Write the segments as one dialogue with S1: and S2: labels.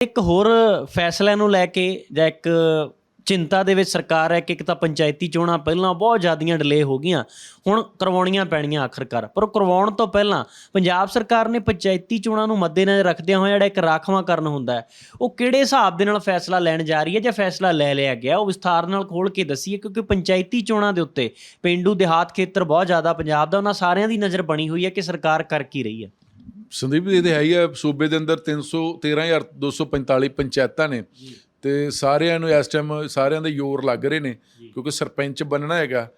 S1: ਇੱਕ ਹੋਰ ਫੈਸਲਿਆਂ ਨੂੰ ਲੈ ਕੇ ਜਾਂ ਇੱਕ ਚਿੰਤਾ ਦੇ ਵਿੱਚ ਸਰਕਾਰ ਹੈ ਕਿ ਇੱਕ ਤਾਂ ਪੰਚਾਇਤੀ ਚੋਣਾਂ ਪਹਿਲਾਂ ਬਹੁਤ ਜ਼ਿਆਦੀਆਂ ਡਿਲੇ ਹੋ ਗਈਆਂ, ਹੁਣ ਕਰਵਾਉਣੀਆਂ ਪੈਣੀਆਂ ਆਖਰਕਾਰ। ਪਰ ਉਹ ਕਰਵਾਉਣ ਤੋਂ ਪਹਿਲਾਂ ਪੰਜਾਬ ਸਰਕਾਰ ਨੇ ਪੰਚਾਇਤੀ ਚੋਣਾਂ ਨੂੰ ਮੱਦੇਨਜ਼ਰ ਰੱਖਦਿਆਂ ਹੋਇਆ ਜਿਹੜਾ ਇੱਕ ਰਾਖਵਾਂਕਰਨ ਹੁੰਦਾ ਹੈ, ਉਹ ਕਿਹੜੇ ਹਿਸਾਬ ਦੇ ਨਾਲ ਫੈਸਲਾ ਲੈਣ ਜਾ ਰਹੀ ਹੈ ਜਾਂ ਫੈਸਲਾ ਲੈ ਲਿਆ ਗਿਆ? ਉਹ ਵਿਸਥਾਰ ਨਾਲ ਖੋਲ ਕੇ ਦੱਸੀਏ, ਕਿਉਂਕਿ ਪੰਚਾਇਤੀ ਚੋਣਾਂ ਦੇ ਉੱਤੇ ਪਿੰਡੂ ਦਿਹਾਤ ਖੇਤਰ ਬਹੁਤ ਜ਼ਿਆਦਾ ਪੰਜਾਬ ਦਾ, ਉਹਨਾਂ ਸਾਰਿਆਂ ਦੀ ਨਜ਼ਰ ਬਣੀ ਹੋਈ ਹੈ ਕਿ ਸਰਕਾਰ ਕਰ ਕੀ ਰਹੀ ਹੈ।
S2: ਸੰਦੀਪ ਇਹ ਤੇ ਹੈ ਹੀ ਆ ਸੂਬੇ ਦੇ ਅੰਦਰ 313245 ਪੰਚਾਇਤਾਂ ਨੇ ਤੇ ਸਾਰਿਆਂ ਨੂੰ ਇਸ ਟਾਈਮ ਸਾਰਿਆਂ ਦੇ ਜ਼ੋਰ ਲੱਗ ਰਹੇ ਨੇ ਕਿਉਂਕਿ ਸਰਪੰਚ ਬਣਨਾ ਹੈਗਾ।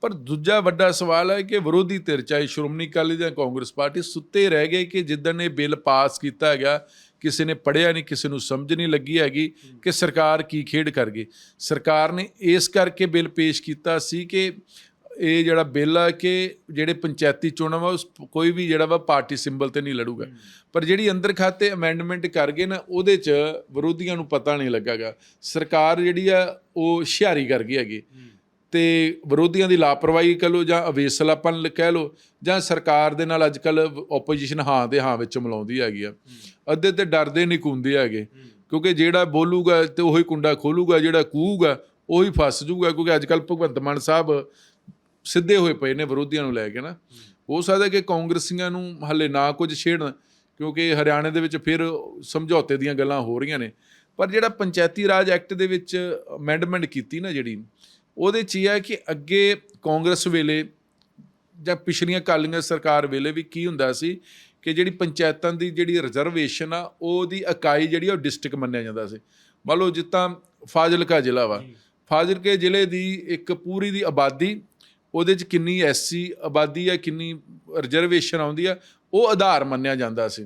S2: ਪਰ ਦੂਜਾ ਵੱਡਾ ਸਵਾਲ ਹੈ ਕਿ ਵਿਰੋਧੀ ਧਿਰ ਚਾਹੇ ਸ਼੍ਰੋਮਣੀ ਅਕਾਲੀ ਜਾਂ ਕਾਂਗਰਸ ਪਾਰਟੀ ਸੁੱਤੇ ਰਹਿ ਗਏ ਕਿ ਜਿੱਦਣ ਇਹ ਬਿੱਲ ਪਾਸ ਕੀਤਾ ਹੈਗਾ ਕਿਸੇ ਨੇ ਪੜਿਆ ਨਹੀਂ ਕਿਸੇ ਨੂੰ ਸਮਝ ਨਹੀਂ ਲੱਗੀ ਹੈਗੀ ਕਿ ਸਰਕਾਰ ਕੀ ਖੇਡ ਕਰ ਗਈ ਸਰਕਾਰ ਨੇ ਇਸ ਕਰਕੇ ਬਿੱਲ ਪੇਸ਼ ਕੀਤਾ ਸੀ ਕਿ ਇਹ ਜਿਹੜਾ ਬਿੱਲ ਆ ਕਿ ਜਿਹੜੇ ਪੰਚਾਇਤੀ ਚੋਣਾਂ ਵਾ ਉਸ ਕੋਈ ਵੀ ਜਿਹੜਾ ਵਾ ਪਾਰਟੀ ਸਿੰਬਲ ਤੇ ਨਹੀਂ ਲੜੂਗਾ। ਪਰ ਜਿਹੜੀ ਅੰਦਰ ਖਾਤੇ ਅਮੈਂਡਮੈਂਟ ਕਰ ਗਏ ਨਾ ਉਹਦੇ ਚ ਵਿਰੋਧੀਆਂ ਨੂੰ ਪਤਾ ਨਹੀਂ ਲੱਗਾਗਾ। ਸਰਕਾਰ ਜਿਹੜੀ ਆ ਉਹ ਹੁਸ਼ਿਆਰੀ ਕਰ ਗਈ ਹੈਗੀ। ਤੇ ਵਿਰੋਧੀਆਂ ਦੀ ਲਾਪਰਵਾਹੀ ਕਹ ਲੋ ਜਾਂ ਅਵੇਸਲਾਪਨ ਕਹਿ ਲੋ ਜਾਂ ਸਰਕਾਰ ਦੇ ਨਾਲ ਅੱਜਕੱਲ ਆਪੋਜੀਸ਼ਨ ਹਾਂ ਦੇ ਹਾਂ ਵਿੱਚ ਮਿਲਾਉਂਦੀ ਹੈਗੀ ਆ। ਅੱਧੇ ਤੇ ਡਰਦੇ ਨਹੀਂ ਕੁੰਦੇ ਹੈਗੇ। ਕਿਉਂਕਿ ਜਿਹੜਾ ਬੋਲੂਗਾ ਤੇ ਉਹੀ ਕੁੰਡਾ ਖੋਲੂਗਾ ਜਿਹੜਾ ਕੂਗਾ ਉਹੀ ਫਸ ਜਾਊਗਾ ਕਿਉਂਕਿ ਅੱਜਕੱਲ ਭਗਵੰਤ ਮਾਨ ਸਾਹਿਬ ਸਿੱਧੇ ਹੋਏ ਪਏ ਨੇ ਵਿਰੋਧੀਆਂ ਨੂੰ ਲੈ ਕੇ ਨਾ। ਹੋ। ਸਕਦਾ ਕਿ ਕਾਂਗਰਸੀਆਂ ਨੂੰ ਹੱਲੇ ਨਾ ਕੁਝ ਛੇੜਨ ਕਿਉਂਕਿ ਹਰਿਆਣੇ ਦੇ ਵਿੱਚ ਫਿਰ ਸਮਝੌਤੇ ਦੀਆਂ ਗੱਲਾਂ ਹੋ ਰਹੀਆਂ ਨੇ। ਪਰ ਜਿਹੜਾ ਪੰਚਾਇਤੀ ਰਾਜ ਐਕਟ ਦੇ ਵਿੱਚ ਅਮੈਂਡਮੈਂਟ ਕੀਤੀ ਨਾ ਜਿਹੜੀ ਉਹਦੇ 'ਚ ਇਹ ਹੈ ਕਿ ਅੱਗੇ ਕਾਂਗਰਸ ਵੇਲੇ ਜਾਂ ਪਿਛਲੀਆਂ ਕਾਲੀਆਂ ਸਰਕਾਰ ਵੇਲੇ ਵੀ ਕੀ ਹੁੰਦਾ ਸੀ ਕਿ ਜਿਹੜੀ ਪੰਚਾਇਤਾਂ ਦੀ ਜਿਹੜੀ ਰਿਜ਼ਰਵੇਸ਼ਨ ਆ ਉਹਦੀ ਇਕਾਈ ਜਿਹੜੀ ਉਹ ਡਿਸਟ੍ਰਿਕਟ ਮੰਨਿਆ ਜਾਂਦਾ ਸੀ। ਮੰਨ ਲਓ ਜਿੱਦਾਂ ਫਾਜ਼ਿਲਕਾ ਜ਼ਿਲ੍ਹਾ ਵਾ। ਫਾਜ਼ਿਲਕੇ ਜ਼ਿਲ੍ਹੇ ਦੀ ਇੱਕ ਪੂਰੀ ਦੀ ਆਬਾਦੀ ਉਹਦੇ 'ਚ ਕਿੰਨੀ ਐਸਸੀ ਆਬਾਦੀ ਆ ਕਿੰਨੀ ਰਿਜ਼ਰਵੇਸ਼ਨ ਆਉਂਦੀ ਆ ਉਹ ਆਧਾਰ ਮੰਨਿਆ ਜਾਂਦਾ ਸੀ।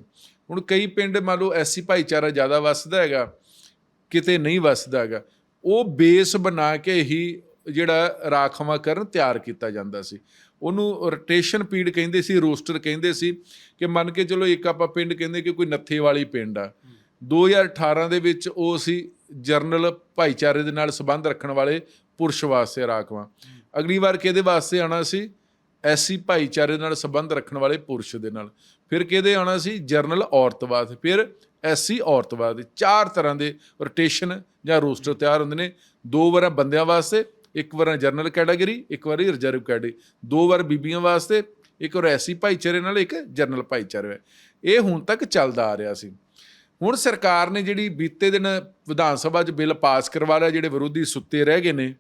S2: ਹੁਣ ਕਈ ਪਿੰਡ ਮੰਨ ਲਓ ਐਸਸੀ ਭਾਈਚਾਰਾ ਜ਼ਿਆਦਾ ਵੱਸਦਾ ਹੈਗਾ ਕਿਤੇ ਨਹੀਂ ਵੱਸਦਾ ਹੈਗਾ ਉਹ ਬੇਸ ਬਣਾ ਕੇ ਹੀ ਜਿਹੜਾ ਰਾਖਵਾਂਕਰਨ ਤਿਆਰ ਕੀਤਾ ਜਾਂਦਾ ਸੀ। ਉਹਨੂੰ ਰੋਟੇਸ਼ਨ ਪੀੜ ਕਹਿੰਦੇ ਸੀ ਰੋਸਟਰ ਕਹਿੰਦੇ ਸੀ ਕਿ ਮੰਨ ਕੇ ਚਲੋ ਇੱਕ ਆਪਾਂ ਪਿੰਡ ਕਹਿੰਦੇ ਕਿ ਕੋਈ ਨੱਥੇ ਵਾਲੀ ਪਿੰਡ ਆ। 2018 ਦੇ ਵਿੱਚ ਉਹ ਸੀ ਜਰਨਲ ਭਾਈਚਾਰੇ ਦੇ ਨਾਲ ਸੰਬੰਧ ਰੱਖਣ ਵਾਲੇ ਪੁਰਸ਼ ਵਾਸਤੇ ਰਾਖਵਾਂ ਅਗਲੀ ਵਾਰ ਕਿਹਦੇ ਵਾਸਤੇ ਆਣਾ ਸੀ? ਐਸੀ ਭਾਈਚਾਰੇ ਨਾਲ ਸੰਬੰਧ ਰੱਖਣ ਵਾਲੇ ਪੁਰਸ਼ ਦੇ ਨਾਲ। ਫਿਰ ਕਿਹਦੇ ਆਣਾ ਸੀ? ਜਰਨਲ ਔਰਤਵਾਦ। ਫਿਰ ਐਸੀ ਔਰਤਵਾਦ। ਚਾਰ ਤਰ੍ਹਾਂ ਦੇ ਰੋਟੇਸ਼ਨ ਜਾਂ ਰੋਸਟਰ ਤਿਆਰ ਹੁੰਦੇ ਨੇ। ਦੋ ਵਾਰ ਬੰਦਿਆਂ ਵਾਸਤੇ, ਇੱਕ ਵਾਰ ਜਰਨਲ ਕੈਟਾਗਰੀ, ਇੱਕ ਵਾਰੀ ਰਿਜ਼ਰਵ ਕੈਟਾਗਰੀ। ਦੋ ਵਾਰ ਬੀਬੀਆਂ ਵਾਸਤੇ, ਇੱਕ ਵਾਰ ਐਸੀ ਭਾਈਚਾਰੇ ਨਾਲ, ਇੱਕ ਜਰਨਲ ਭਾਈਚਾਰੇ। ਇਹ ਹੁਣ ਤੱਕ ਚੱਲਦਾ ਆ ਰਿਹਾ ਸੀ। ਹੁਣ ਸਰਕਾਰ ਨੇ ਜਿਹੜੀ ਬੀਤੇ ਦਿਨ ਵਿਧਾਨ ਸਭਾ 'ਚ ਬਿੱਲ ਪਾਸ ਕਰਵਾ ਲਿਆ, ਜਿਹੜੇ ਵਿਰੋਧੀ ਸੁੱਤੇ ਰਹਿ ਗਏ ਨੇ,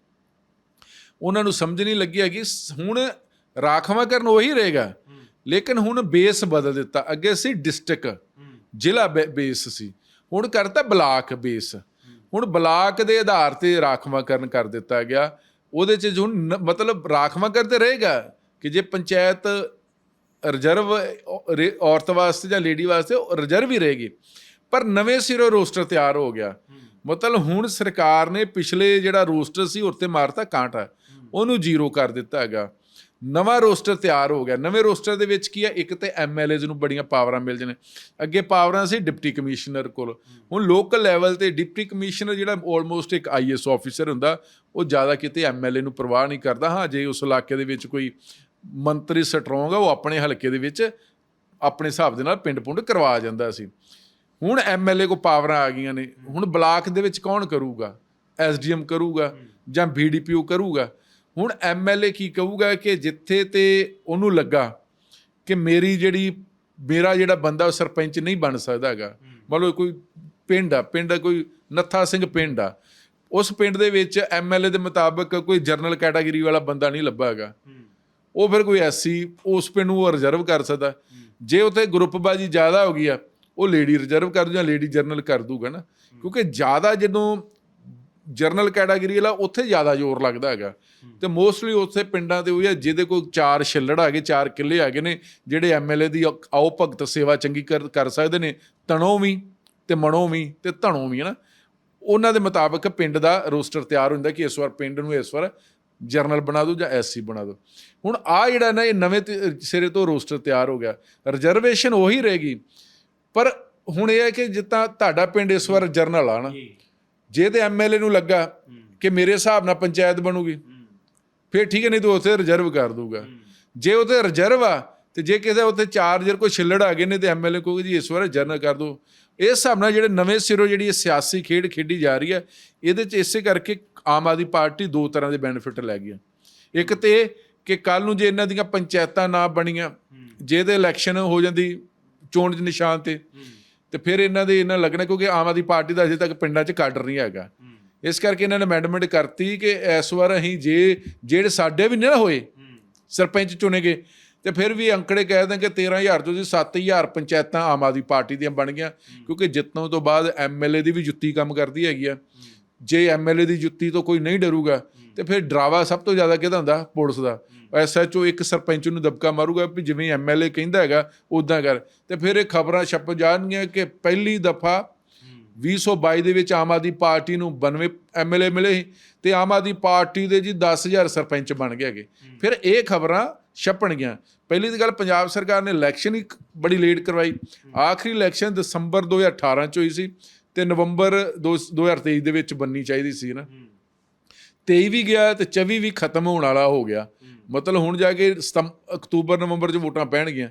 S2: ਉਹਨਾਂ ਨੂੰ ਸਮਝ ਨਹੀਂ ਲੱਗੀ ਕਿ ਸ- ਹੁਣ ਰਾਖਵਾਂਕਰਨ ਉਹੀ ਰਹੇਗਾ। ਲੇਕਿਨ ਹੁਣ ਬੇਸ ਬਦਲ ਦਿੱਤਾ। ਅੱਗੇ ਸੀ ਡਿਸਟ੍ਰਿਕਟ, ਜ਼ਿਲ੍ਹਾ ਬੇ- ਬੇਸ ਸੀ। ਹੁਣ ਕਰਤਾ ਬਲਾਕ ਬੇਸ। ਹੁਣ ਬਲਾਕ ਦੇ ਆਧਾਰ ਤੇ ਰਾਖਵਾਂਕਰਨ ਕਰ ਦਿੱਤਾ ਗਿਆ। ਉਹਦੇ ਚ ਹੁਣ ਮਤਲਬ ਰਾਖਵਾਂਕਰਨ ਤੇ ਰਹੇਗਾ ਕਿ ਜੇ ਪੰਚਾਇਤ ਰਿਜ਼ਰਵ ਔਰਤ ਵਾਸਤੇ ਜਾਂ ਲੇਡੀ ਵਾਸਤੇ ਰਿਜ਼ਰਵ ਹੀ ਰਹੇਗੀ। ਪਰ ਨਵੇਂ ਸਿਰੋਂ ਰੋਸਟਰ ਤਿਆਰ ਹੋ ਗਿਆ। ਮਤਲਬ ਹੁਣ ਸਰਕਾਰ ਨੇ ਪਿਛਲੇ ਜਿਹੜਾ ਰੋਸਟਰ ਸੀ ਉੱਤੇ ਮਾਰਤਾ ਕਾਂਟਾ ਉਹਨੂੰ ਜ਼ੀਰੋ ਕਰ ਦਿੱਤਾ ਹੈਗਾ। ਨਵਾਂ ਰੋਸਟਰ ਤਿਆਰ ਹੋ ਗਿਆ। ਨਵੇਂ ਰੋਸਟਰ ਦੇ ਵਿੱਚ ਕੀ ਹੈ ਇੱਕ ਤੇ ਐਮਐਲਏਜ਼ ਨੂੰ ਬੜੀਆਂ ਪਾਵਰਾਂ ਮਿਲ ਜਣੇ। ਅੱਗੇ ਪਾਵਰਾਂ ਸੀ ਡਿਪਟੀ ਕਮਿਸ਼ਨਰ ਕੋਲ। ਹੁਣ ਲੋਕਲ ਲੈਵਲ ਤੇ ਡਿਪਟੀ ਕਮਿਸ਼ਨਰ ਜਿਹੜਾ ਆਲਮੋਸਟ ਇੱਕ ਆਈਐਸ ਆਫੀਸਰ ਹੁੰਦਾ ਉਹ ਜ਼ਿਆਦਾ ਕਿਤੇ ਐਮਐਲਏ ਨੂੰ ਪਰਵਾਹ ਨਹੀਂ ਕਰਦਾ। ਹਾਂ ਜੇ ਉਸ ਇਲਾਕੇ ਦੇ ਵਿੱਚ ਕੋਈ ਮੰਤਰੀ ਸਟਰੋਂਗ ਆ ਉਹ ਆਪਣੇ ਹਲਕੇ ਦੇ ਵਿੱਚ ਆਪਣੇ ਹਿਸਾਬ ਦੇ ਨਾਲ ਪਿੰਡ ਪੁੰਡ ਕਰਵਾ ਜਾਂਦਾ ਸੀ। ਹੁਣ ਐਮਐਲਏ ਕੋ ਪਾਵਰਾਂ ਆ ਗਈਆਂ ਨੇ। ਹੁਣ ਬਲਾਕ ਦੇ ਵਿੱਚ ਕੌਣ ਕਰੂਗਾ? ਐਸਡੀਐਮ ਕਰੂਗਾ ਜਾਂ ਬੀਡੀਪੀਓ ਕਰੂਗਾ? ਹੁਣ ਐਮਐਲਏ ਕੀ ਕਹੂਗਾ ਕਿ ਜਿੱਥੇ ਤੇ ਉਹਨੂੰ ਲੱਗਾ ਕਿ ਮੇਰੀ ਜਿਹੜੀ, ਮੇਰਾ ਜਿਹੜਾ ਬੰਦਾ ਉਹ ਸਰਪੰਚ ਨਹੀਂ ਬਣ ਸਕਦਾ ਹੈਗਾ। ਮੰਨ ਲਓ ਕੋਈ ਪਿੰਡ ਆ, ਪਿੰਡ ਕੋਈ ਨੱਥਾ ਸਿੰਘ ਪਿੰਡ ਆ। ਉਸ ਪਿੰਡ ਦੇ ਵਿੱਚ ਐਮਐਲਏ ਦੇ ਮੁਤਾਬਕ ਕੋਈ ਜਰਨਲ ਕੈਟਾਗਰੀ ਵਾਲਾ ਬੰਦਾ ਨਹੀਂ ਲੱਭਾ ਹੈਗਾ। ਉਹ ਫਿਰ ਕੋਈ ਐਸੀ ਉਸ ਪਿੰਡ ਨੂੰ ਉਹ ਰਿਜ਼ਰਵ ਕਰ ਸਕਦਾ। ਜੇ ਉਥੇ ਗਰੁੱਪਬਾਜੀ ਜ਼ਿਆਦਾ ਹੋ ਗਈ ਆ ਉਹ ਲੇਡੀ ਰਿਜ਼ਰਵ ਕਰ ਦੂ ਜਾਂ ਲੇਡੀ ਜਰਨਲ ਕਰ ਦੂਗਾ ਨਾ ਕਿਉਂਕਿ ਜ਼ਿਆਦਾ ਜਦੋਂ ਜਰਨਲ ਕੈਟਾਗਰੀ ਵਾਲਾ ਉੱਥੇ ਜ਼ਿਆਦਾ ਜ਼ੋਰ ਲੱਗਦਾ ਹੈਗਾ। ਤੇ ਮੋਸਟਲੀ ਉੱਥੇ ਪਿੰਡਾਂ ਤੇ ਉਹ ਆ ਜਿਹਦੇ ਕੋਲ ਚਾਰ ਛਿੱਲੜ ਹੈਗੇ ਚਾਰ ਕਿੱਲੇ ਹੈਗੇ ਨੇ ਜਿਹੜੇ ਐਮਐਲਏ ਦੀ ਆਓ ਭਗਤ ਸੇਵਾ ਚੰਗੀ ਕਰ ਕਰ ਸਕਦੇ ਨੇ ਤਣੋਂ ਵੀ ਤੇ ਮਣੋਂ ਵੀ ਤੇ ਧਣੋਂ ਵੀ ਹਨਾ। ਉਹਨਾਂ ਦੇ ਮੁਤਾਬਕ ਪਿੰਡ ਦਾ ਰੋਸਟਰ ਤਿਆਰ ਹੁੰਦਾ ਕਿ ਇਸ ਵਾਰ ਪਿੰਡ ਨੂੰ ਇਸ ਵਾਰ ਜਰਨਲ ਬਣਾ ਦਿਓ ਜਾਂ ਐਸਸੀ ਬਣਾ ਦਿਓ। ਹੁਣ ਆ ਜਿਹੜਾ ਨਾ ਇਹ ਨਵੇਂ ਸਿਰੇ ਤੋਂ ਰੋਸਟਰ ਤਿਆਰ ਹੋ ਗਿਆ। ਰਿਜ਼ਰਵੇਸ਼ਨ ਉਹੀ ਰਹੇਗੀ। ਪਰ ਹੁਣ ਇਹ ਹੈ ਕਿ ਜਿੱਦਾਂ ਤੁਹਾਡਾ ਪਿੰਡ ਇਸ ਵਾਰ ਜਰਨਲ ਆ ਨਾ ਜੇ। ਤੇ ਐਮਐਲਏ ਨੂੰ ਲੱਗਾ ਕਿ ਮੇਰੇ ਹਿਸਾਬ ਨਾਲ ਪੰਚਾਇਤ ਬਣੂਗੀ ਫਿਰ ਠੀਕ ਹੈ ਨਹੀਂ ਤਾਂ ਉੱਥੇ ਰਿਜ਼ਰਵ ਕਰ ਦੂਗਾ ਜੇ ਉੱਥੇ ਰਿਜ਼ਰਵ ਆ ਤੇ ਜੇ ਕਿਸੇ ਉੱਥੇ ਚਾਰ ਜਰ ਕੋਈ ਛਿੱਲੜ ਆ ਗਏ ਨੇ ਤੇ ਐਮਐਲਏ ਕਹੂਗਾ ਜੀ ਇਸ ਵਾਰ ਜਰਨਲ ਕਰ ਦਿਓ ਇਸ ਹਿਸਾਬ ਨਾਲ ਜਿਹੜੇ ਨਵੇਂ ਸਿਰੋਂ ਜਿਹੜੀ ਇਹ ਸਿਆਸੀ ਖੇਡ ਖੇਡੀ ਜਾ ਰਹੀ ਹੈ ਇਹਦੇ 'ਚ ਇਸੇ ਕਰਕੇ ਆਮ ਆਦਮੀ ਪਾਰਟੀ ਦੋ ਤਰ੍ਹਾਂ ਦੇ ਬੈਨੀਫਿਟ ਲੈ ਗਈ। ਇੱਕ ਤੇ ਕਿ ਕੱਲ ਨੂੰ ਜੇ ਇਹਨਾਂ ਦੀਆਂ ਪੰਚਾਇਤਾਂ ਨਾ ਬਣੀਆਂ ਜੇ ਤੇ ਇਲੈਕਸ਼ਨ ਹੋ ਜਾਂਦੀ ਚੋਣ ਦੇ ਨਿਸ਼ਾਨ ਤੇ। ਤੇ ਫਿਰ ਇਹਨਾਂ ਦੇ ਇਹਨਾਂ ਲੱਗਣਾ ਕਿਉਂਕਿ ਆਮ ਆਦਮੀ ਪਾਰਟੀ ਦਾ ਅਜੇ ਤੱਕ ਪਿੰਡਾਂ 'ਚ ਕਾਡਰ ਨਹੀਂ ਹੈਗਾ। ਇਸ ਕਰਕੇ ਇਹਨਾਂ ਨੇ ਅਮੈਂਡਮੈਂਟ ਕਰਤੀ ਕਿ ਇਸ ਵਾਰ ਅਸੀਂ ਜੇ ਜਿਹੜੇ ਸਾਡੇ ਵੀ ਨਾ ਹੋਏ ਸਰਪੰਚ ਚੁਣੇ ਗਏ ਤੇ ਫਿਰ ਵੀ ਅੰਕੜੇ ਕਹਿ ਦਿੰਦੇ ਕਿ 13000 ਤੋਂ ਜੀ 7000 ਪੰਚਾਇਤਾਂ ਆਮ ਆਦਮੀ ਪਾਰਟੀ ਦੀਆਂ ਬਣ ਗਈਆਂ। ਕਿਉਂਕਿ ਜਿੱਤਣ ਤੋਂ ਬਾਅਦ ਐਮਐਲਏ ਦੀ ਵੀ ਜੁੱਤੀ ਕੰਮ ਕਰਦੀ ਹੈਗੀ ਆ। ਜੇ ਐਮਐਲਏ ਦੀ ਜੁੱਤੀ ਤੋਂ ਕੋਈ ਨਹੀਂ ਡਰੂਗਾ ਤੇ ਫਿਰ ਡਰਾਵਾ ਸਭ ਤੋਂ ਜ਼ਿਆਦਾ ਕਿਹਦਾ ਹੁੰਦਾ? ਪੁਲਿਸ ਦਾ। ਐਸਐਚਓ ਇੱਕ ਸਰਪੰਚ ਨੂੰ ਦਬਕਾ ਮਾਰੂਗਾ ਵੀ ਜਿਵੇਂ ਐਮਐਲਏ ਕਹਿੰਦਾ ਹੈਗਾ ਉਦਾਂ ਕਰ। ਤੇ ਫਿਰ ਇਹ ਖਬਰਾਂ ਛਪ ਜਾਣਗੀਆਂ ਕਿ ਪਹਿਲੀ ਦਫਾ 2022 ਦੇ ਵਿੱਚ ਆਮ ਆਦਮੀ ਪਾਰਟੀ ਨੂੰ 92 ਐਮਐਲਏ ਮਿਲੇ ਤੇ ਆਮ ਆਦਮੀ ਪਾਰਟੀ ਦੇ ਜੀ 10000 ਸਰਪੰਚ ਬਣ ਗਏ ਹੈਗੇ। ਫਿਰ ਇਹ ਖਬਰਾਂ ਛਪਣਗੀਆਂ। ਪਹਿਲੀ ਤਾਂ ਗੱਲ ਪੰਜਾਬ ਸਰਕਾਰ ਨੇ ਇਲੈਕਸ਼ਨ ਹੀ ਬੜੀ ਲੇਟ ਕਰਵਾਈ। ਆਖਰੀ ਇਲੈਕਸ਼ਨ ਦਸੰਬਰ 2018 ਚ ਹੋਈ ਸੀ। ਤੇ ਨਵੰਬਰ ਦੋ- 2023 ਦੇ ਵਿੱਚ ਬੰਨੀ ਚਾਹੀਦੀ ਸੀ ਨਾ। 23 ਵੀ ਗਿਆ ਤੇ 24 ਵੀ ਖਤਮ ਹੋਣ ਵਾਲਾ ਹੋ ਗਿਆ। ਮਤਲਬ ਹੁਣ ਜਾ ਕੇ ਅਕਤੂਬਰ ਨਵੰਬਰ ਚ ਵੋਟਾਂ ਪੈਣਗੀਆਂ।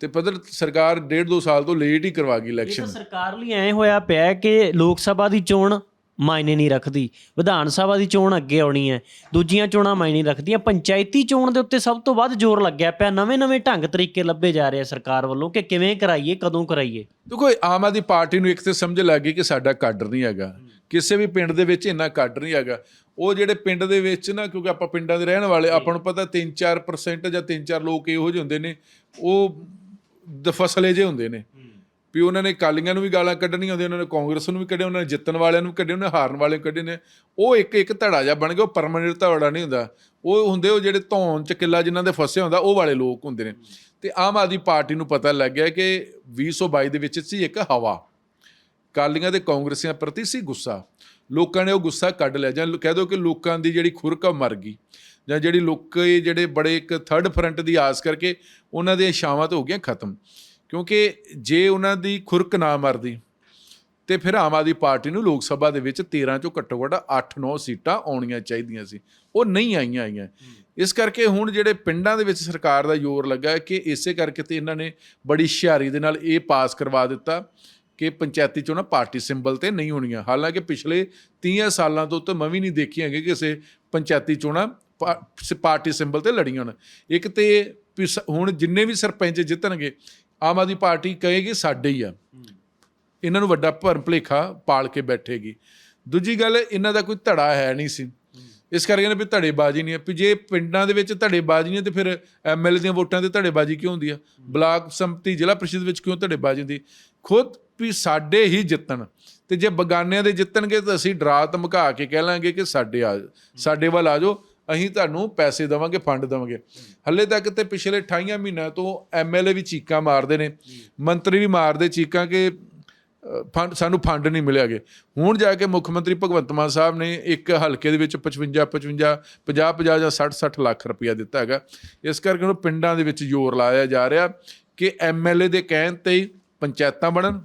S2: ਤੇ ਪਤਾ ਸਰਕਾਰ ਡੇਢ ਦੋ ਸਾਲ ਤੋਂ ਲੇਟ ਹੀ ਕਰਵਾ ਗਈ
S1: ਇਹ ਤਾਂ
S2: ਇਲੈਕਸ਼ਨ
S1: ਸਰਕਾਰ ਲਈ ਐ ਹੋਇਆ ਪਿਆ ਕਿ ਲੋਕ ਸਭਾ ਦੀ ਚੋਣ ਮਾਇਨੇ ਨਹੀਂ ਰੱਖਦੀ। ਵਿਧਾਨ ਸਭਾ ਦੀ ਚੋਣ ਅੱਗੇ ਆਉਣੀ ਹੈ। ਦੂਜੀਆਂ ਚੋਣਾਂ ਮਾਇਨੇ ਰੱਖਦੀਆਂ। ਪੰਚਾਇਤੀ ਚੋਣ ਦੇ ਉੱਤੇ ਸਭ ਤੋਂ ਵੱਧ ਜ਼ੋਰ ਲੱਗਿਆ ਪਿਆ। ਨਵੇਂ-ਨਵੇਂ ਢੰਗ ਤਰੀਕੇ ਲੱਭੇ ਜਾ ਰਹੇ ਆ ਸਰਕਾਰ ਵੱਲੋਂ ਕਿ ਕਿਵੇਂ ਕਰਾਈਏ, ਕਦੋਂ ਕਰਾਈਏ?
S2: ਦੇਖੋ ਆਮ ਆਦਮੀ ਪਾਰਟੀ ਨੂੰ ਇੱਕ ਤੇ ਸਮਝ ਲੱਗ ਗਈ ਕਿ ਸਾਡਾ ਕਾਡਰ ਨਹੀਂ ਹੈਗਾ। ਕਿਸੇ ਵੀ ਪਿੰਡ ਦੇ ਵਿੱਚ ਇੰਨਾ ਕਾਡਰ ਨਹੀਂ ਹੈਗਾ। ਉਹ ਜਿਹੜੇ ਪਿੰਡ ਦੇ ਵਿੱਚ ਨਾ, ਕਿਉਂਕਿ ਆਪਾਂ ਪਿੰਡਾਂ ਦੇ ਰਹਿਣ ਵਾਲੇ, ਆਪਾਂ ਨੂੰ ਪਤਾ 3-4% ਜਾਂ 3-4 ਲੋਕ ਇਹੋ ਜਿਹੇ ਹੁੰਦੇ ਨੇ। ਉਹ ਦਫਸਲੇ ਜੇ ਹੁੰਦੇ ਨੇ। ਵੀ ਉਹਨਾਂ ਨੇ ਕਾਲੀਆਂ ਨੂੰ ਵੀ ਗਾਲਾਂ ਕੱਢਣੀਆਂ ਹੁੰਦੀਆਂ ਉਹਨਾਂ ਨੇ ਕਾਂਗਰਸ ਨੂੰ ਵੀ ਕੱਢਿਆ ਉਹਨਾਂ ਨੇ ਜਿੱਤਣ ਵਾਲਿਆਂ ਨੂੰ ਵੀ ਕੱਢਿਆ ਉਹਨਾਂ ਨੇ ਹਾਰਨ ਵਾਲਿਆਂ ਨੂੰ ਕੱਢੇ ਨੇ। ਉਹ ਇੱਕ ਇੱਕ ਧੜਾ ਜਿਹਾ ਬਣ ਗਿਆ, ਉਹ ਪਰਮਾਨੈਂਟ ਧੜਾ ਨਹੀਂ ਹੁੰਦਾ। ਉਹ ਹੁੰਦੇ, ਉਹ ਜਿਹੜੇ ਧੌਣ ਚ ਕਿੱਲਾ ਜਿਨ੍ਹਾਂ ਦੇ ਫਸੇ ਹੁੰਦਾ, ਉਹ ਵਾਲੇ ਲੋਕ ਹੁੰਦੇ ਨੇ। ਤੇ ਆਮ ਆਦਮੀ ਪਾਰਟੀ ਨੂੰ ਪਤਾ ਲੱਗ ਗਿਆ ਕਿ 2022 ਦੇ ਵਿੱਚ ਸੀ ਇੱਕ ਹਵਾ। ਕਾਲੀਆਂ ਤੇ ਕਾਂਗਰਸੀਆਂ ਪ੍ਰਤੀ ਸੀ ਗੁੱਸਾ। ਲੋਕਾਂ ਨੇ ਉਹ ਗੁੱਸਾ ਕੱਢ ਲਿਆ, ਜਾਂ ਕਹਿ ਦਿਓ ਕਿ ਲੋਕਾਂ ਦੀ ਜਿਹੜੀ ਖੁਰਕ ਮਰ ਗਈ। ਜਾਂ ਜਿਹੜੀ ਲੋਕ ਜਿਹੜੇ ਬੜੇ ਇੱਕ ਥਰਡ ਫਰੰਟ ਦੀ ਆਸ ਕਰਕੇ ਉਹਨਾਂ ਦੀਆਂ ਛਾਵਾਂ ਤਾਂ ਹੋ ਗਈਆਂ ਖਤਮ। ਕਿਉਂਕਿ ਜੇ ਉਹਨਾਂ ਦੀ ਖੁਰਕ ਨਾ ਮਰਦੀ ਤੇ ਫਿਰ ਆਮ ਆਦਮੀ ਪਾਰਟੀ ਨੂੰ ਲੋਕ ਸਭਾ ਦੇ ਵਿੱਚ 13 ਚੋਂ ਘੱਟੋ ਘੱਟ 8-9 ਸੀਟਾਂ ਆਉਣੀਆਂ ਚਾਹੀਦੀਆਂ ਸੀ। ਉਹ ਨਹੀਂ ਆਈਆਂ ਆਈਆਂ ਇਸ ਕਰਕੇ ਹੁਣ ਜਿਹੜੇ ਪਿੰਡਾਂ ਦੇ ਵਿੱਚ ਸਰਕਾਰ ਦਾ ਜ਼ੋਰ ਲੱਗਾ ਕਿ ਇਸੇ ਕਰਕੇ ਤੇ ਇਹਨਾਂ ਨੇ ਬੜੀ ਹੁਸ਼ਿਆਰੀ ਦੇ ਨਾਲ ਇਹ ਪਾਸ ਕਰਵਾ ਦਿੱਤਾ ਕਿ ਪੰਚਾਇਤੀ ਚੋਣਾਂ ਪਾਰਟੀ ਸਿੰਬਲ ਤੇ ਨਹੀਂ ਹੋਣੀਆਂ। ਹਾਲਾਂਕਿ ਪਿਛਲੇ 30 ਸਾਲਾਂ ਤੋਂ ਤਾਂ ਮੈਂ ਵੀ ਨਹੀਂ ਦੇਖੀ ਹੈਗੀ ਕਿ ਕਿਸੇ ਪੰਚਾਇਤੀ ਚੋਣਾਂ ਪਾਰਟੀ ਸਿੰਬਲ ਤੇ ਲੜੀਆਂ ਹੋਣ। ਇੱਕ ਤੇ ਹੁਣ ਜਿੰਨੇ ਵੀ ਸਰਪੰਚ ਜਿੱਤਣਗੇ ਆਮ ਆਦਮੀ ਪਾਰਟੀ ਕਹੇਗੀ ਸਾਡੇ ਹੀ ਆ। ਇਹਨਾਂ ਨੂੰ ਵੱਡਾ ਭਰਮ ਭਲੇਖਾ ਪਾਲ ਕੇ ਬੈਠੇਗੀ। ਦੂਜੀ ਗੱਲ, ਇਹਨਾਂ ਦਾ ਕੋਈ ਧੜਾ ਹੈ ਨਹੀਂ ਸੀ। ਇਸ ਕਰਕੇ ਨੇ ਵੀ ਧੜੇਬਾਜ਼ੀ ਨਹੀਂ ਹੈ। ਵੀ ਜੇ ਪਿੰਡਾਂ ਦੇ ਵਿੱਚ ਧੜੇਬਾਜ਼ੀ ਨਹੀਂ ਹੈ ਤੇ ਫਿਰ ਐਮਐਲਏ ਦੀਆਂ ਵੋਟਾਂ ਤੇ ਧੜੇਬਾਜ਼ੀ ਕਿਉਂ ਹੁੰਦੀ ਆ? ਬਲਾਕ ਸੰਮਤੀ, ਜ਼ਿਲ੍ਹਾ ਪ੍ਰੀਸ਼ਦ ਵਿੱਚ ਕਿਉਂ ਧੜੇਬਾਜ਼ੀ ਹੁੰਦੀ? ਖੁਦ ਵੀ ਸਾਡੇ ਹੀ ਜਿੱਤਣ। ਤੇ ਜੇ ਬਗਾਨਿਆਂ ਦੇ ਜਿੱਤਣਗੇ ਤਾਂ ਅਸੀਂ ਡਰਾ ਧਮਕਾ ਕੇ ਕਹਿ ਲਾਂਗੇ ਕਿ ਸਾਡੇ ਆ, ਸਾਡੇ ਵੱਲ ਆ ਜਾਓ। ਅਸੀਂ ਤੁਹਾਨੂੰ ਪੈਸੇ ਦੇਵਾਂਗੇ, ਫੰਡ ਦੇਵਾਂਗੇ। ਹੱਲੇ ਤੱਕ ਤੇ ਪਿਛਲੇ 28 ਮਹੀਨਿਆਂ ਤੋਂ ਐਮਐਲਏ ਵੀ ਚੀਕਾਂ ਮਾਰਦੇ ਨੇ। ਮੰਤਰੀ ਵੀ ਮਾਰਦੇ ਚੀਕਾਂ ਕਿ ਫੰਡ, ਸਾਨੂੰ ਫੰਡ ਨਹੀਂ ਮਿਲਿਆਗੇ ਹੁਣ ਜਾ ਕੇ ਮੁੱਖ ਮੰਤਰੀ ਭਗਵੰਤ ਮਾਨ ਸਾਹਿਬ ਨੇ ਇੱਕ ਹਲਕੇ ਦੇ ਵਿੱਚ 55 55 50 50 ਜਾਂ 60 60 ਲੱਖ ਰੁਪਇਆ ਦਿੱਤਾ ਹੈਗਾ। ਇਸ ਕਰਕੇ ਉਹ ਪਿੰਡਾਂ ਦੇ ਵਿੱਚ ਜ਼ੋਰ ਲਾਇਆ ਜਾ ਰਿਹਾ ਕਿ ਐਮਐਲਏ ਦੇ ਕਹਿਣ ਤੇ ਪੰਚਾਇਤਾਂ ਬਣਨ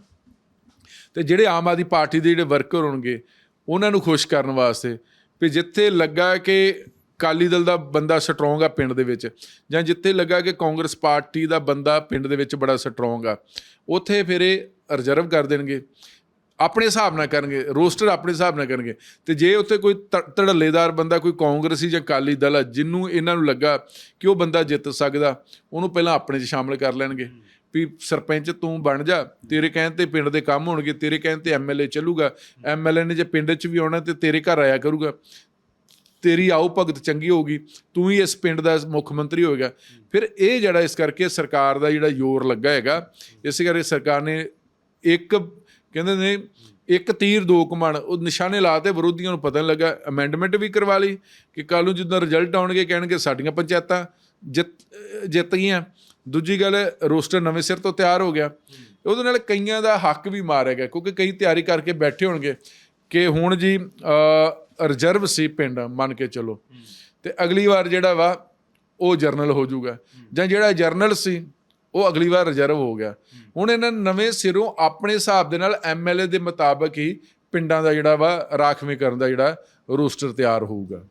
S2: ਤੇ ਜਿਹੜੇ ਆਮ ਆਦਮੀ ਪਾਰਟੀ ਦੇ ਜਿਹੜੇ ਵਰਕਰ ਹੋਣਗੇ, ਉਹਨਾਂ ਨੂੰ ਖੁਸ਼ ਕਰਨ ਵਾਸਤੇ। ਵੀ ਜਿੱਥੇ ਲੱਗਾ ਕਿ ਅਕਾਲੀ ਦਲ ਦਾ ਬੰਦਾ ਸਟਰੋਂਗ ਆ ਪਿੰਡ ਦੇ ਵਿੱਚ। ਜਾਂ ਜਿੱਥੇ ਲੱਗਾ ਕਿ ਕਾਂਗਰਸ ਪਾਰਟੀ ਦਾ ਬੰਦਾ ਪਿੰਡ ਦੇ ਵਿੱਚ ਬੜਾ ਸਟਰੋਂਗ ਆ, ਉੱਥੇ ਫਿਰ ਇਹ ਰਿਜ਼ਰਵ ਕਰ ਦੇਣਗੇ। ਆਪਣੇ ਹਿਸਾਬ ਨਾਲ ਕਰਨਗੇ ਰੋਸਟਰ ਆਪਣੇ ਹਿਸਾਬ ਨਾਲ ਕਰਨਗੇ। ਤੇ ਜੇ ਉੱਥੇ ਕੋਈ ਧ- ਧੜੱਲੇਦਾਰ ਬੰਦਾ ਕੋਈ ਕਾਂਗਰਸੀ ਜਾਂ ਕਾਲੀ ਦਲ ਆ, ਜਿਹਨੂੰ ਇਹਨਾਂ ਨੂੰ ਲੱਗਾ ਕਿ ਉਹ ਬੰਦਾ ਜਿੱਤ ਸਕਦਾ, ਉਹਨੂੰ ਪਹਿਲਾਂ ਆਪਣੇ 'ਚ ਸ਼ਾਮਲ ਕਰ ਲੈਣਗੇ। ਵੀ ਸਰਪੰਚ ਤੂੰ ਬਣ ਜਾ, ਤੇਰੇ ਕਹਿਣ ਤੇ ਪਿੰਡ ਦੇ ਕੰਮ ਹੋਣਗੇ, ਤੇਰੇ ਕਹਿਣ ਤੇ ਐਮਐਲਏ ਚੱਲੂਗਾ। ਐਮਐਲਏ ਨੇ ਜੇ ਪਿੰਡ 'ਚ ਵੀ ਆਉਣਾ ਤੇ ਤੇਰੇ ਘਰ ਆਇਆ ਕਰੂਗਾ। ਤੇਰੀ ਆਓ ਭਗਤ ਚੰਗੀ ਹੋਊਗੀ, ਤੂੰ ਹੀ ਇਸ ਪਿੰਡ ਦਾ ਮੁੱਖ ਮੰਤਰੀ ਹੋਏਗਾ। ਫਿਰ ਇਹ ਜਿਹੜਾ ਇਸ ਕਰਕੇ ਸਰਕਾਰ ਦਾ ਜਿਹੜਾ ਜ਼ੋਰ ਲੱਗਾ ਹੈਗਾ, ਇਸੇ ਕਰਕੇ ਸਰਕਾਰ ਨੇ ਇੱਕ, ਕਹਿੰਦੇ ਨੇ, ਇੱਕ ਤੀਰ, ਦੋ ਕਮਣ ਉਹ ਨਿਸ਼ਾਨੇ ਲਾਤੇ ਵਿਰੋਧੀਆਂ ਨੂੰ ਪਤਾ ਨਹੀਂ ਲੱਗਾ ਅਮੈਂਡਮੈਂਟ ਵੀ ਕਰਵਾ ਲਈ ਕਿ ਕੱਲ ਨੂੰ ਜਦੋਂ ਰਿਜ਼ਲਟ ਆਉਣਗੇ, ਕਹਿਣਗੇ ਸਾਡੀਆਂ ਪੰਚਾਇਤਾਂ ਜਿੱਤ ਜਿੱਤ ਗਈਆਂ। ਦੂਜੀ ਗੱਲ, ਰੋਸਟਰ ਨਵੇਂ ਸਿਰ ਤੋਂ ਤਿਆਰ ਹੋ ਗਿਆ। ਉਹਦੇ ਨਾਲ ਕਈਆਂ ਦਾ ਹੱਕ ਵੀ ਮਾਰਿਆ ਗਿਆ, ਕਿਉਂਕਿ ਕਈ ਤਿਆਰੀ ਕਰਕੇ ਬੈਠੇ ਹੋਣਗੇ ਕਿ ਹੁਣ ਜੀ ਰਿਜ਼ਰਵ ਸੀ ਪਿੰਡ, ਮੰਨ ਕੇ ਚਲੋ। ਤੇ ਅਗਲੀ ਵਾਰ ਜਿਹੜਾ ਵਾ, ਉਹ ਜਰਨਲ ਹੋ ਜਾਊਗਾ। ਜਾਂ ਜਿਹੜਾ ਜਰਨਲ ਸੀ, ਉਹ ਅਗਲੀ ਵਾਰ ਰਿਜ਼ਰਵ ਹੋ ਗਿਆ। ਹੁਣ ਇਹਨਾਂ ਨਵੇਂ ਸਿਰੋਂ ਆਪਣੇ ਹਿਸਾਬ ਦੇ ਨਾਲ ਐਮਐਲਏ ਦੇ ਮੁਤਾਬਕ ਹੀ ਪਿੰਡਾਂ ਦਾ ਜਿਹੜਾ ਵਾ ਰਾਖਵੇਂ ਕਰਨ ਦਾ ਜਿਹੜਾ ਰੋਸਟਰ ਤਿਆਰ ਹੋਊਗਾ।